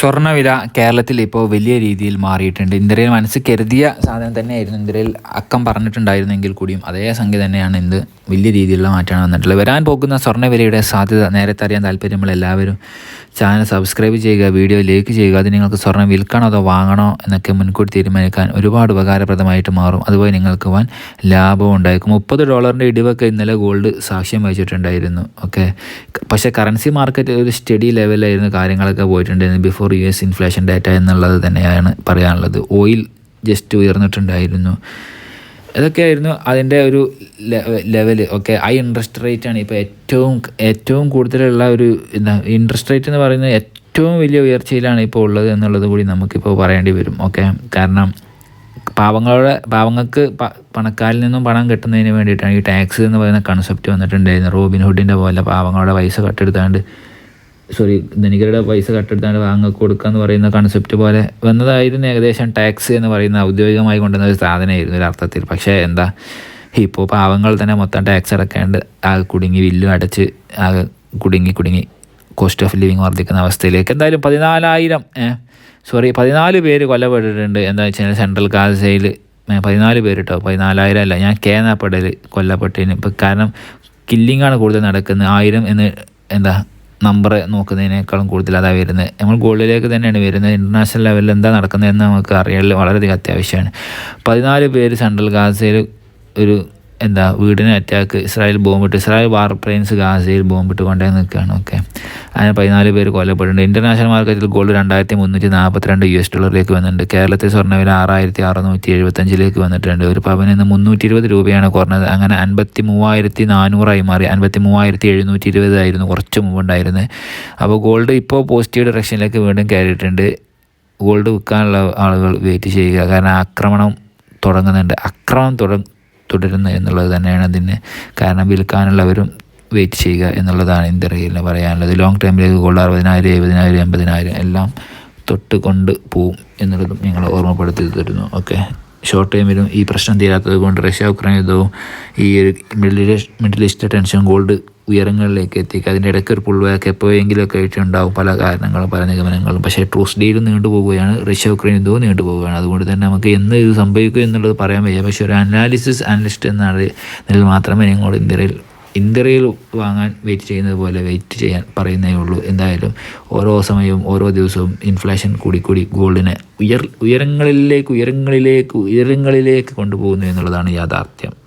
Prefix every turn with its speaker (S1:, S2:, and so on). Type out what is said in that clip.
S1: സ്വർണവില കേരളത്തിൽ ഇപ്പോൾ വലിയ രീതിയിൽ മാറിയിട്ടുണ്ട്. ഇന്ദ്രയിൽ മനസ്സ് കരുതിയ സാധനം തന്നെയായിരുന്നു. ഇന്ദ്രയിൽ അക്കം പറഞ്ഞിട്ടുണ്ടായിരുന്നെങ്കിൽ കൂടിയും അതേ സംഖ്യ തന്നെയാണ് ഇന്ന് വലിയ രീതിയിലുള്ള മാറ്റമാണ് വന്നിട്ടുള്ളത്. വരാൻ പോകുന്ന സ്വർണവിലയുടെ സാധ്യത നേരത്തെ അറിയാൻ താല്പര്യമുള്ള എല്ലാവരും ചാനൽ സബ്സ്ക്രൈബ് ചെയ്യുക വീഡിയോ ലൈക്ക് ചെയ്യുക. അത് നിങ്ങൾക്ക് സ്വർണം വിൽക്കണോ അതോ വാങ്ങണോ എന്നൊക്കെ മുൻകൂട്ടി തീരുമാനിക്കാൻ ഒരുപാട് ഉപകാരപ്രദമായിട്ട് മാറും. അതുപോലെ നിങ്ങൾക്ക് വൻ ലാഭവും ഉണ്ടായിരിക്കും മുപ്പത് ഡോളറിന്റെ ഇടിവൊക്കെ ഇന്നലെ ഗോൾഡ് സാക്ഷ്യം വഹിച്ചിട്ടുണ്ടായിരുന്നു. ഓക്കെ. പക്ഷേ കറൻസി മാർക്കറ്റ് ഒരു സ്റ്റഡി ലെവലായിരുന്നു കാര്യങ്ങളൊക്കെ പോയിട്ടുണ്ടായിരുന്നു before U S inflation data എന്നുള്ളത് തന്നെയാണ് പറയാനുള്ളത്. ഓയിൽ ജസ്റ്റ് ഉയർന്നിട്ടുണ്ടായിരുന്നു. ഇതൊക്കെയായിരുന്നു അതിന്റെ ഒരു level okay high interest rate ആണ് ഇപ്പോൾ ഏറ്റവും ഏറ്റവും കൂടുതലുള്ള ഒരു എന്താ ഇൻട്രസ്റ്റ് റേറ്റ് എന്ന് പറയുന്നത് ഏറ്റവും വലിയ ഉയർച്ചയിലാണ് ഇപ്പോൾ ഉള്ളത് എന്നുള്ളത് കൂടി നമുക്കിപ്പോൾ പറയേണ്ടി വരും. ഓക്കെ കാരണം പാവങ്ങളുടെ പാവങ്ങൾക്ക് പണക്കാരിൽ നിന്നും പണം കിട്ടുന്നതിന് വേണ്ടിയിട്ടാണ് ഈ ടാക്സ് എന്ന് പറയുന്ന കൺസെപ്റ്റ് വന്നിട്ടുണ്ടായിരുന്നു റോബിൻ ഹുഡിന്റെ പോലെ പാവങ്ങളുടെ പൈസ കട്ടെടുത്താണ്ട് സോറി ധനികരുടെ പൈസ കട്ടെടുത്താണ്ട് വാങ്ങ കൊടുക്കുക എന്ന് പറയുന്ന കൺസെപ്റ്റ് പോലെ വന്നതായിരുന്നു ഏകദേശം ടാക്സ് എന്ന് പറയുന്ന ഔദ്യോഗികമായി കൊണ്ടുവന്ന ഒരു സാധനമായിരുന്നു ഒരു അർത്ഥത്തിൽ. പക്ഷേ എന്താ ഇപ്പോൾ പാവങ്ങൾ തന്നെ മൊത്തം ടാക്സ് അടക്കേണ്ട ആ കുടുങ്ങി വില്ലും അടച്ച് ആ കുടുങ്ങി കുടുങ്ങി കോസ്റ്റ് ഓഫ് ലിവിങ് വർദ്ധിക്കുന്ന അവസ്ഥയിലേക്ക് എന്തായാലും പതിനാലായിരം സോറി പതിനാല് പേര് കൊല്ലപ്പെട്ടിട്ടുണ്ട്. എന്താ വെച്ച് കഴിഞ്ഞാൽ സെൻട്രൽ ഗാസയിൽ പതിനാല് പേര് കേട്ടോ പതിനാലായിരം അല്ല ഞാൻ കേനാപ്പെടൽ കൊല്ലപ്പെട്ടതിന് ഇപ്പം കാരണം കില്ലിങ്ങാണ് കൂടുതൽ നടക്കുന്നത്. ആയിരം എന്ന് എന്താ നമ്പർ നോക്കുന്നതിനേക്കാളും കൂടുതൽ അതാണ് വരുന്നത്. നമ്മൾ ഗോളിലേക്ക് തന്നെയാണ് വരുന്നത്. ഇന്റർനാഷണൽ ലെവലിൽ എന്താ നടക്കുന്നതെന്ന് നമുക്ക് അറിയാൻ വളരെയധികം അത്യാവശ്യമാണ്. പതിനാല് പേര് സെൻട്രൽ ഗാസയിൽ ഒരു എന്താ വീടിനെ അറ്റാക്ക് ഇസ്രായേൽ ബോംബിട്ട് ഇസ്രായേൽ വാർ പ്ലെയിൻസ് ഗാസയിൽ ബോംബിട്ട് കൊണ്ടേ നിൽക്കുകയാണ്. ഓക്കെ അങ്ങനെ പതിനാല് പേര് കൊല്ലപ്പെട്ടിട്ടുണ്ട് ഇന്റർനാഷണൽ മാർക്കറ്റിൽ ഗോൾഡ് രണ്ടായിരത്തി മുന്നൂറ്റി നാൽപ്പത്തിരണ്ട് യു എസ് ഡോളറിലേക്ക് വന്നിട്ടുണ്ട്. കേരളത്തിൽ സ്വർണവില ആറായിരത്തി അറുന്നൂറ്റി എഴുപത്തഞ്ചിലേക്ക് വന്നിട്ടുണ്ട്. ഒരു പവനിന്ന് മുന്നൂറ്റി ഇരുപത് രൂപയാണ് കുറഞ്ഞത്. അങ്ങനെ അൻപത്തി മൂവായിരത്തി നാനൂറായി മാറി. അൻപത്തി മൂവായിരത്തി എഴുന്നൂറ്റി ഇരുപതായിരുന്നു കുറച്ച് മുമ്പ് ഉണ്ടായിരുന്നത് അപ്പോൾ ഗോൾഡ് ഇപ്പോൾ പോസിറ്റീവ് ഡയറക്ഷനിലേക്ക് വീണ്ടും കയറിയിട്ടുണ്ട്. ഗോൾഡ് വിൽക്കാനുള്ള ആളുകൾ വെയിറ്റ് ചെയ്യുക. കാരണം ആക്രമണം തുടങ്ങുന്നുണ്ട്. അക്രമം തുട തുടരുന്നു എന്നുള്ളത് തന്നെയാണ് അതിന് കാരണം വിൽക്കാനുള്ളവരും വെയിറ്റ് ചെയ്യുക എന്നുള്ളതാണ് ഇന്ത്യയിൽ പറയാനുള്ളത്. ലോങ് ടൈമിലേക്ക് ഗോൾഡ് അറുപതിനായിരം എഴുപതിനായിരം എൺപതിനായിരം എല്ലാം തൊട്ട് കൊണ്ട് പോവും എന്നുള്ളതും ഞങ്ങൾ ഓർമ്മപ്പെടുത്തി തരുന്നു ഓക്കെ ഷോർട്ട് ടൈമിലും ഈ പ്രശ്നം തീരാത്തത് കൊണ്ട് റഷ്യ ഉക്രൈൻ യുദ്ധവും ഈ ഒരു middle middle east tension gold ഉയരങ്ങളിലേക്ക് എത്തിക്കുക അതിന്റെ ഇടയ്ക്ക് ഒരു പുൾ ബാക്ക് എപ്പോഴെങ്കിലുമൊക്കെ ആയിട്ട് ഉണ്ടാവും പല കാരണങ്ങളും പല നിഗമനങ്ങളും. പക്ഷേ ട്രൂസ് ഡീലും നീണ്ടുപോവുകയാണ് റഷ്യ ഉക്രൈൻ യുദ്ധവും നീണ്ടുപോവുകയാണ് അതുകൊണ്ട് തന്നെ നമുക്ക് എന്ന് ഇത് സംഭവിക്കും എന്നുള്ളത് പറയാൻ വയ്യ. പക്ഷേ ഒരു അനാലിസിസ് അനലിസ്റ്റ് എന്നാണ് ഇതിൽ മാത്രമേ ഞങ്ങൾ ഇന്ത്യയിൽ ഇന്ത്യയിൽ വാങ്ങാൻ വെയിറ്റ് ചെയ്യുന്നത് പോലെ വെയിറ്റ് ചെയ്യാൻ പറയുന്നേ ഉള്ളൂ. എന്തായാലും ഓരോ സമയവും ഓരോ ദിവസവും ഇൻഫ്ലേഷൻ കൂടിക്കൂടി കൂടി ഗോൾഡിനെ ഉയർ ഉയരങ്ങളിലേക്ക് ഉയരങ്ങളിലേക്ക് ഉയരങ്ങളിലേക്ക് കൊണ്ടുപോകുന്നു എന്നുള്ളതാണ് യാഥാർത്ഥ്യം.